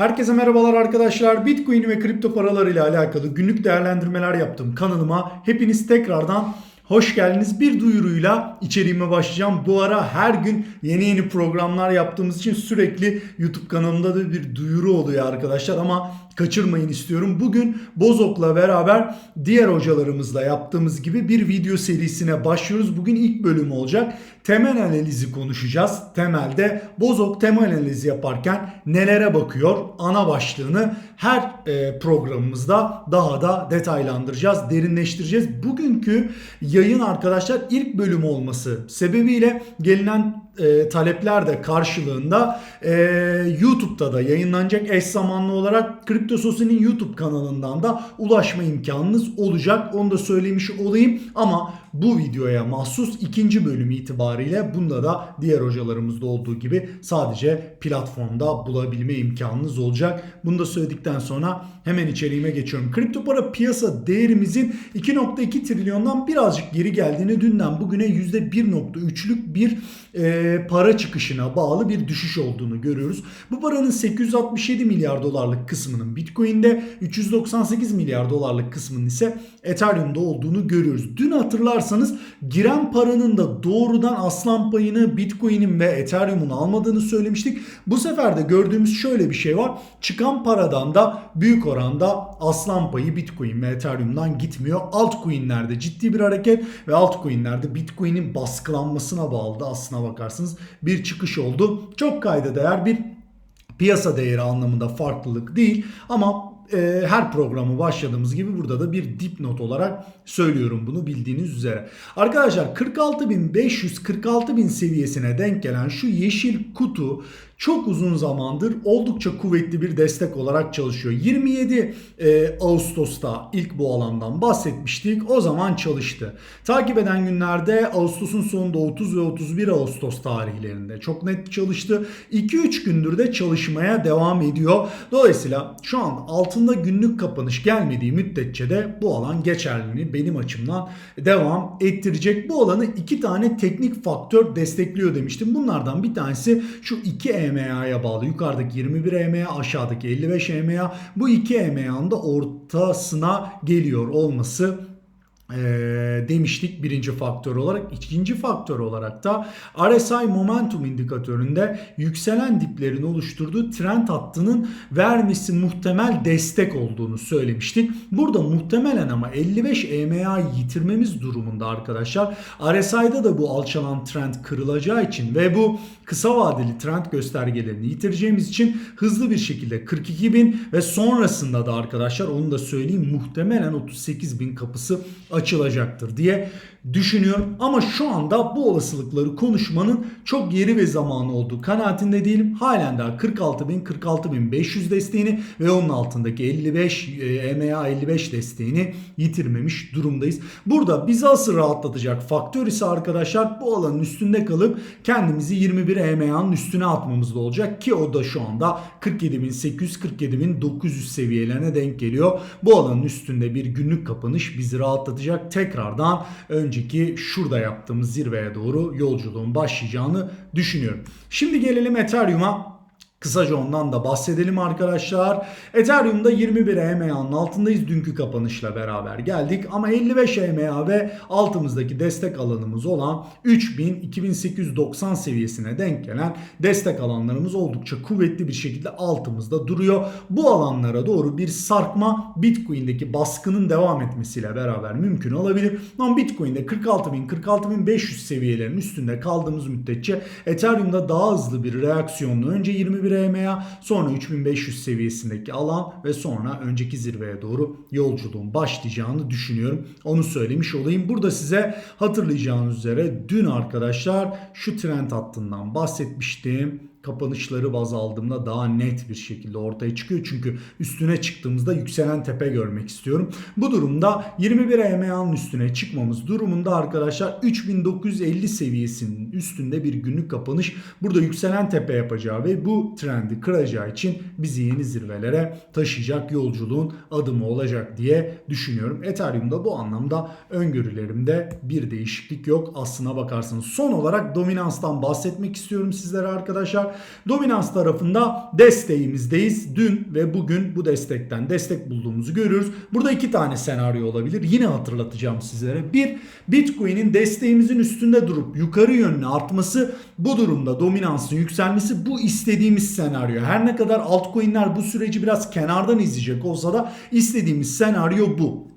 Herkese merhabalar arkadaşlar. Bitcoin ve kripto paralar ile alakalı günlük değerlendirmeler yaptım kanalıma. Hepiniz tekrardan hoş geldiniz. Bir duyuruyla içeriğime başlayacağım. Bu ara her gün yeni yeni programlar yaptığımız için sürekli YouTube kanalımda da bir duyuru oluyor arkadaşlar ama kaçırmayın istiyorum. Bugün Bozok'la beraber diğer hocalarımızla yaptığımız gibi bir video serisine başlıyoruz. Bugün ilk bölüm olacak. Temel analizi konuşacağız. Temelde Bozok temel analizi yaparken nelere bakıyor? Ana başlığını her e, programımızda daha da detaylandıracağız, derinleştireceğiz. Bugünkü yayın arkadaşlar ilk bölüm olması sebebiyle gelinen e, talepler de karşılığında e, YouTube'da da yayınlanacak eş zamanlı olarak Kripto Sosi'nin YouTube kanalından da ulaşma imkanınız olacak. Onu da söylemiş olayım ama bu videoya mahsus ikinci bölüm itibariyle bunda da diğer hocalarımızda olduğu gibi sadece platformda bulabilme imkanınız olacak. Bunu da söyledikten sonra hemen içeriğime geçiyorum. Kripto para piyasa değerimizin 2.2 trilyondan birazcık geri geldiğini dünden bugüne %1.3'lük bir e, para çıkışına bağlı bir düşüş olduğunu görüyoruz. Bu paranın 867 milyar dolarlık kısmının Bitcoin'de 398 milyar dolarlık kısmının ise Ethereum'da olduğunu görüyoruz. Dün hatırlarsanız giren paranın da doğrudan aslan payını Bitcoin'in ve Ethereum'un almadığını söylemiştik. Bu sefer de gördüğümüz şöyle bir şey var. Çıkan paradan da büyük oranda aslan payı Bitcoin ve Ethereum'dan gitmiyor. Altcoin'lerde ciddi bir hareket ve altcoin'lerde Bitcoin'in baskılanmasına bağlı da aslına bakarsınız bir çıkış oldu. Çok kayda değer bir piyasa değeri anlamında farklılık değil ama e, her programı başladığımız gibi burada da bir dipnot olarak söylüyorum bunu bildiğiniz üzere. Arkadaşlar 46.500-46.000 seviyesine denk gelen şu yeşil kutu çok uzun zamandır oldukça kuvvetli bir destek olarak çalışıyor. 27 e, Ağustos'ta ilk bu alandan bahsetmiştik. O zaman çalıştı. Takip eden günlerde Ağustos'un sonunda 30 ve 31 Ağustos tarihlerinde çok net çalıştı. 2-3 gündür de çalışmaya devam ediyor. Dolayısıyla şu an altında günlük kapanış gelmediği müddetçe de bu alan geçerliliğini benim açımdan devam ettirecek. Bu alanı iki tane teknik faktör destekliyor demiştim. Bunlardan bir tanesi şu 2 EMA'ya bağlı. Yukarıdaki 21 EMA, aşağıdaki 55 EMA. Bu iki EMA'nın da ortasına geliyor olması e, demiştik birinci faktör olarak. ikinci faktör olarak da RSI Momentum indikatöründe yükselen diplerin oluşturduğu trend hattının vermesi muhtemel destek olduğunu söylemiştik. Burada muhtemelen ama 55 EMA'yı yitirmemiz durumunda arkadaşlar. RSI'da da bu alçalan trend kırılacağı için ve bu kısa vadeli trend göstergelerini yitireceğimiz için hızlı bir şekilde 42.000 ve sonrasında da arkadaşlar onu da söyleyeyim muhtemelen 38.000 kapısı açılacaktır diye düşünüyorum. Ama şu anda bu olasılıkları konuşmanın çok yeri ve zamanı olduğu kanaatinde değilim. Halen daha 46.000 46.500 desteğini ve onun altındaki 55 EMA 55 desteğini yitirmemiş durumdayız. Burada bizi asıl rahatlatacak faktör ise arkadaşlar bu alanın üstünde kalıp kendimizi 21 EMA'nın üstüne atmamız da olacak ki o da şu anda 47.800 47.900 seviyelerine denk geliyor. Bu alanın üstünde bir günlük kapanış bizi rahatlatacak. Tekrardan önceki şurada yaptığımız zirveye doğru yolculuğun başlayacağını düşünüyorum. Şimdi gelelim Ethereum'a. Kısaca ondan da bahsedelim arkadaşlar. Ethereum'da 21 EMA'nın altındayız dünkü kapanışla beraber geldik. Ama 55 EMA ve altımızdaki destek alanımız olan 3000-2890 seviyesine denk gelen destek alanlarımız oldukça kuvvetli bir şekilde altımızda duruyor. Bu alanlara doğru bir sarkma Bitcoin'deki baskının devam etmesiyle beraber mümkün olabilir. Ama Bitcoin'de 46.000-46.500 seviyelerin üstünde kaldığımız müddetçe Ethereum'da daha hızlı bir reaksiyonla önce 21 EMA sonra 3500 seviyesindeki alan ve sonra önceki zirveye doğru yolculuğun başlayacağını düşünüyorum. Onu söylemiş olayım. Burada size hatırlayacağınız üzere dün arkadaşlar şu trend hattından bahsetmiştim kapanışları baz aldığımda daha net bir şekilde ortaya çıkıyor. Çünkü üstüne çıktığımızda yükselen tepe görmek istiyorum. Bu durumda 21 EMA'nın üstüne çıkmamız durumunda arkadaşlar 3950 seviyesinin üstünde bir günlük kapanış burada yükselen tepe yapacağı ve bu trendi kıracağı için bizi yeni zirvelere taşıyacak yolculuğun adımı olacak diye düşünüyorum. Ethereum'da bu anlamda öngörülerimde bir değişiklik yok. Aslına bakarsanız son olarak dominanstan bahsetmek istiyorum sizlere arkadaşlar. Dominans tarafında desteğimizdeyiz. Dün ve bugün bu destekten destek bulduğumuzu görüyoruz. Burada iki tane senaryo olabilir. Yine hatırlatacağım sizlere. Bir, Bitcoin'in desteğimizin üstünde durup yukarı yönlü artması bu durumda dominansın yükselmesi bu istediğimiz senaryo. Her ne kadar altcoin'ler bu süreci biraz kenardan izleyecek olsa da istediğimiz senaryo bu.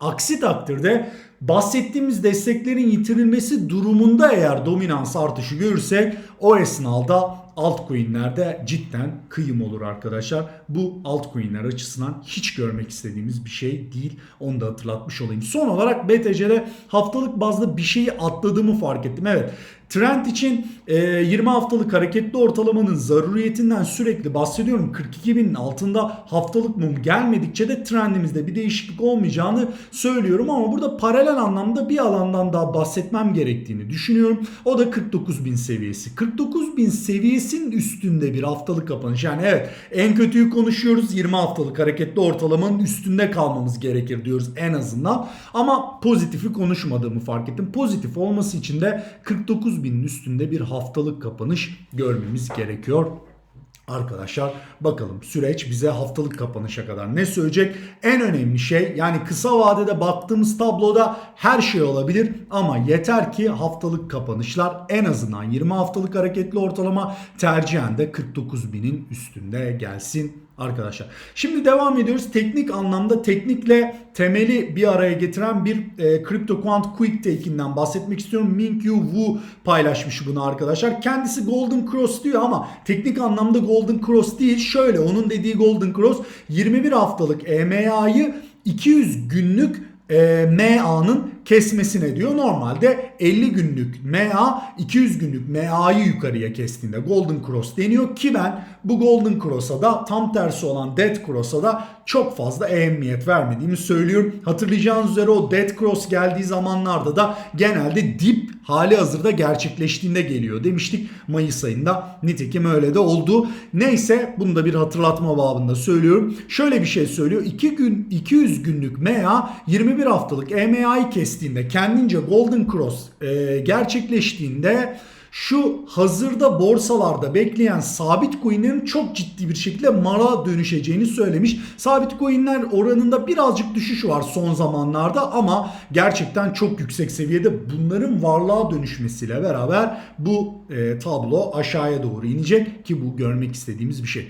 Aksi takdirde bahsettiğimiz desteklerin yitirilmesi durumunda eğer dominans artışı görürsek o esnada altcoin'lerde cidden kıyım olur arkadaşlar. Bu altcoin'ler açısından hiç görmek istediğimiz bir şey değil. Onu da hatırlatmış olayım. Son olarak BTC'de haftalık bazda bir şeyi atladığımı fark ettim. Evet Trend için e, 20 haftalık hareketli ortalamanın zaruriyetinden sürekli bahsediyorum. 42 binin altında haftalık mum gelmedikçe de trendimizde bir değişiklik olmayacağını söylüyorum. Ama burada paralel anlamda bir alandan daha bahsetmem gerektiğini düşünüyorum. O da 49 bin seviyesi. 49 bin seviyesinin üstünde bir haftalık kapanış. Yani evet en kötüyü konuşuyoruz. 20 haftalık hareketli ortalamanın üstünde kalmamız gerekir diyoruz en azından. Ama pozitifi konuşmadığımı fark ettim. Pozitif olması için de 49 binin üstünde bir haftalık kapanış görmemiz gerekiyor. Arkadaşlar bakalım süreç bize haftalık kapanışa kadar ne söyleyecek? En önemli şey yani kısa vadede baktığımız tabloda her şey olabilir ama yeter ki haftalık kapanışlar en azından 20 haftalık hareketli ortalama tercihen de 49 binin üstünde gelsin arkadaşlar. Şimdi devam ediyoruz. Teknik anlamda teknikle temeli bir araya getiren bir e, CryptoQuant Quick Take'inden bahsetmek istiyorum. Mingyu Wu paylaşmış bunu arkadaşlar. Kendisi Golden Cross diyor ama teknik anlamda Golden Cross değil. Şöyle onun dediği Golden Cross 21 haftalık EMA'yı 200 günlük e, MA'nın kesmesine diyor. Normalde 50 günlük MA 200 günlük MA'yı yukarıya kestiğinde Golden Cross deniyor ki ben bu Golden Cross'a da tam tersi olan Dead Cross'a da çok fazla ehemmiyet vermediğimi söylüyorum. Hatırlayacağınız üzere o Dead Cross geldiği zamanlarda da genelde dip hali hazırda gerçekleştiğinde geliyor demiştik Mayıs ayında. Nitekim öyle de oldu. Neyse bunu da bir hatırlatma babında söylüyorum. Şöyle bir şey söylüyor. 2 gün 200 günlük MA 21 haftalık EMA'yı kestiğinde kendince Golden Cross e, gerçekleştiğinde şu hazırda borsalarda bekleyen sabit coinlerin çok ciddi bir şekilde mara dönüşeceğini söylemiş. Sabit coinler oranında birazcık düşüş var son zamanlarda ama gerçekten çok yüksek seviyede bunların varlığa dönüşmesiyle beraber bu e, tablo aşağıya doğru inecek ki bu görmek istediğimiz bir şey.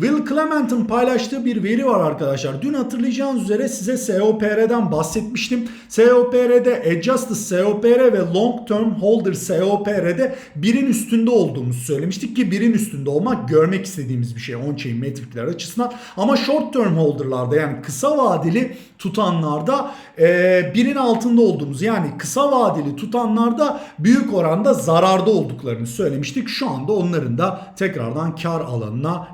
Will Clement'ın paylaştığı bir veri var arkadaşlar. Dün hatırlayacağınız üzere size COPR'den bahsetmiştim. COPR'de Adjusted COPR ve Long Term Holder COPR'de birin üstünde olduğumuzu söylemiştik ki birin üstünde olmak görmek istediğimiz bir şey on-chain metrikler açısından. Ama short term holder'larda yani kısa vadeli tutanlarda e, birin altında olduğumuz yani kısa vadeli tutanlarda büyük oranda zararda olduklarını söylemiştik. Şu anda onların da tekrardan kar alanına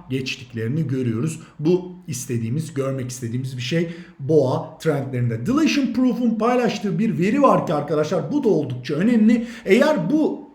geçtiklerini görüyoruz. Bu istediğimiz, görmek istediğimiz bir şey boğa trendlerinde. Dilation Proof'un paylaştığı bir veri var ki arkadaşlar bu da oldukça önemli. Eğer bu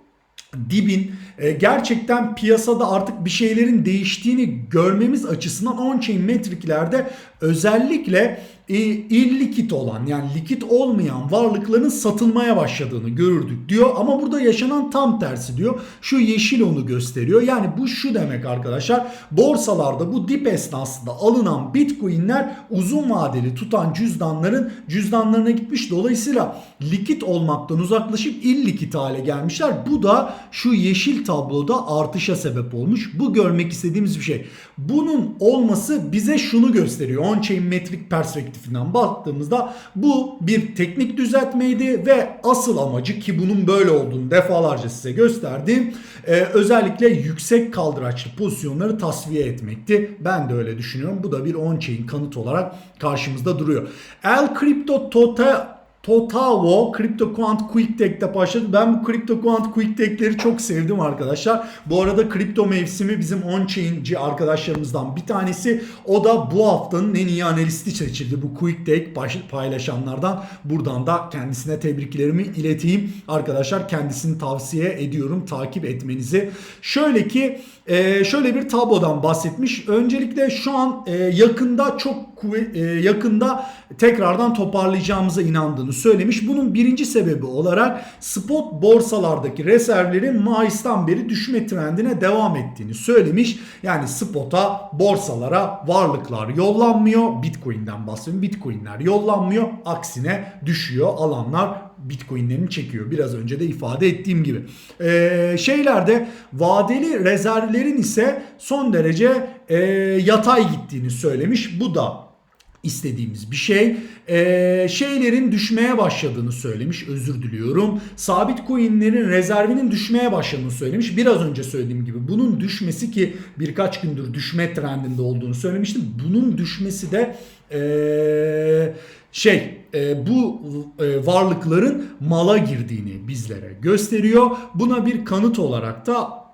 dibin e, gerçekten piyasada artık bir şeylerin değiştiğini görmemiz açısından on-chain metriklerde özellikle illikit olan yani likit olmayan varlıkların satılmaya başladığını görürdük diyor. Ama burada yaşanan tam tersi diyor. Şu yeşil onu gösteriyor. Yani bu şu demek arkadaşlar. Borsalarda bu dip esnasında alınan bitcoinler uzun vadeli tutan cüzdanların cüzdanlarına gitmiş. Dolayısıyla likit olmaktan uzaklaşıp illikit hale gelmişler. Bu da şu yeşil tabloda artışa sebep olmuş. Bu görmek istediğimiz bir şey. Bunun olması bize şunu gösteriyor. On-chain metrik perspektifinden baktığımızda bu bir teknik düzeltmeydi ve asıl amacı ki bunun böyle olduğunu defalarca size gösterdim. Ee, özellikle yüksek kaldıraçlı pozisyonları tasfiye etmekti. Ben de öyle düşünüyorum. Bu da bir on-chain kanıt olarak karşımızda duruyor. El Crypto Total Totavo CryptoQuant Quick Tech'te başladı. Ben bu CryptoQuant Quick Tech'leri çok sevdim arkadaşlar. Bu arada kripto mevsimi bizim on-chain'ci arkadaşlarımızdan bir tanesi. O da bu haftanın en iyi analisti seçildi. Bu Quick Tech paylaşanlardan. Buradan da kendisine tebriklerimi ileteyim. Arkadaşlar kendisini tavsiye ediyorum. Takip etmenizi. Şöyle ki şöyle bir tablodan bahsetmiş. Öncelikle şu an yakında çok yakında tekrardan toparlayacağımıza inandığını söylemiş. Bunun birinci sebebi olarak spot borsalardaki rezervlerin Mayıs'tan beri düşme trendine devam ettiğini söylemiş. Yani spota, borsalara varlıklar yollanmıyor. Bitcoin'den bahsediyorum. Bitcoin'ler yollanmıyor. Aksine düşüyor. Alanlar Bitcoin'lerini çekiyor. Biraz önce de ifade ettiğim gibi. Ee, şeylerde vadeli rezervlerin ise son derece e, yatay gittiğini söylemiş. Bu da istediğimiz bir şey. Ee, şeylerin düşmeye başladığını söylemiş. Özür diliyorum. Sabit coinlerin rezervinin düşmeye başladığını söylemiş. Biraz önce söylediğim gibi bunun düşmesi ki birkaç gündür düşme trendinde olduğunu söylemiştim. Bunun düşmesi de ee, şey e, bu e, varlıkların mala girdiğini bizlere gösteriyor. Buna bir kanıt olarak da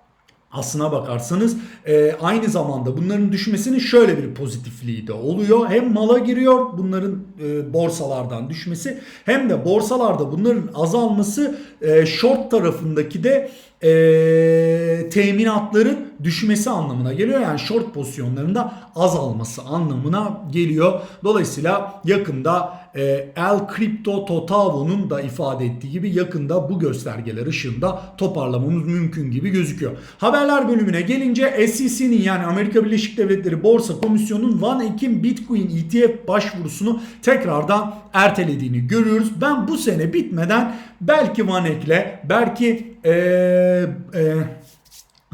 Aslına bakarsanız e, aynı zamanda bunların düşmesinin şöyle bir pozitifliği de oluyor. Hem mala giriyor bunların e, borsalardan düşmesi hem de borsalarda bunların azalması e, short tarafındaki de e, teminatların düşmesi anlamına geliyor. Yani short pozisyonlarında azalması anlamına geliyor. Dolayısıyla yakında e, El Crypto Totavo'nun da ifade ettiği gibi yakında bu göstergeler ışığında toparlamamız mümkün gibi gözüküyor. Haberler bölümüne gelince SEC'nin yani Amerika Birleşik Devletleri Borsa Komisyonu'nun 1 Ekim Bitcoin ETF başvurusunu tekrardan ertelediğini görüyoruz. Ben bu sene bitmeden belki Vanek'le belki ee, ee,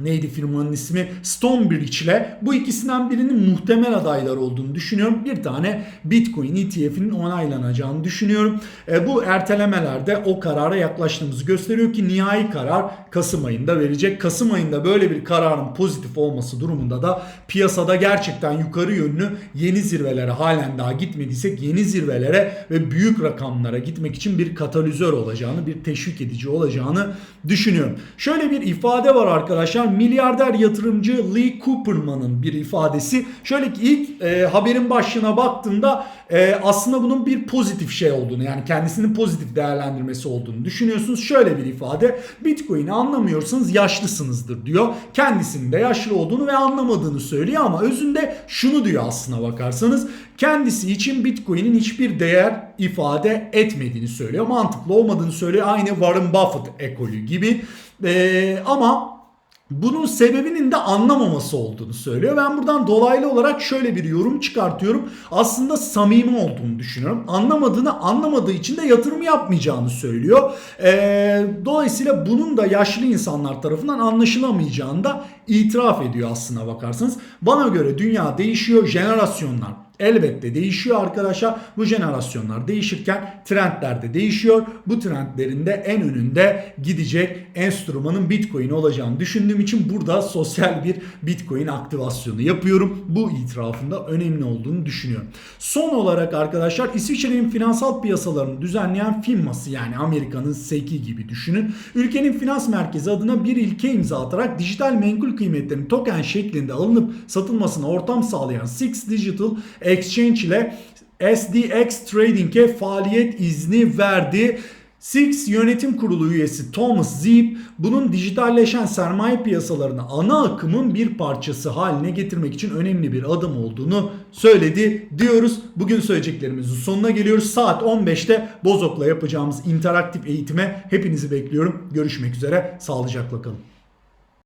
neydi firmanın ismi Stonebridge ile bu ikisinden birinin muhtemel adaylar olduğunu düşünüyorum. Bir tane Bitcoin ETF'inin onaylanacağını düşünüyorum. E, bu ertelemelerde o karara yaklaştığımızı gösteriyor ki nihai karar Kasım ayında verecek. Kasım ayında böyle bir kararın pozitif olması durumunda da piyasada gerçekten yukarı yönlü yeni zirvelere halen daha gitmediysek yeni zirvelere ve büyük rakamlara gitmek için bir katalizör olacağını, bir teşvik edici olacağını düşünüyorum. Şöyle bir ifade var arkadaşlar milyarder yatırımcı Lee Cooperman'ın bir ifadesi. Şöyle ki ilk e, haberin başlığına baktığında e, aslında bunun bir pozitif şey olduğunu yani kendisinin pozitif değerlendirmesi olduğunu düşünüyorsunuz. Şöyle bir ifade Bitcoin'i anlamıyorsanız yaşlısınızdır diyor. Kendisinin de yaşlı olduğunu ve anlamadığını söylüyor ama özünde şunu diyor aslına bakarsanız kendisi için Bitcoin'in hiçbir değer ifade etmediğini söylüyor. Mantıklı olmadığını söylüyor. Aynı Warren Buffett ekolü gibi. E, ama bunun sebebinin de anlamaması olduğunu söylüyor. Ben buradan dolaylı olarak şöyle bir yorum çıkartıyorum. Aslında samimi olduğunu düşünüyorum. Anlamadığını anlamadığı için de yatırım yapmayacağını söylüyor. Ee, dolayısıyla bunun da yaşlı insanlar tarafından anlaşılamayacağını da itiraf ediyor aslına bakarsanız. Bana göre dünya değişiyor, jenerasyonlar elbette değişiyor arkadaşlar. Bu jenerasyonlar değişirken trendler de değişiyor. Bu trendlerin de en önünde gidecek enstrümanın Bitcoin olacağını düşündüğüm için burada sosyal bir Bitcoin aktivasyonu yapıyorum. Bu itirafında önemli olduğunu düşünüyorum. Son olarak arkadaşlar İsviçre'nin finansal piyasalarını düzenleyen FINMA'sı yani Amerika'nın SEC'i gibi düşünün. Ülkenin finans merkezi adına bir ilke imza atarak dijital menkul kıymetlerin token şeklinde alınıp satılmasına ortam sağlayan Six Digital Exchange ile SDX Trading'e faaliyet izni verdi. Six yönetim kurulu üyesi Thomas Zeep bunun dijitalleşen sermaye piyasalarını ana akımın bir parçası haline getirmek için önemli bir adım olduğunu söyledi diyoruz. Bugün söyleyeceklerimizin sonuna geliyoruz. Saat 15'te Bozok'la yapacağımız interaktif eğitime hepinizi bekliyorum. Görüşmek üzere. Sağlıcakla kalın.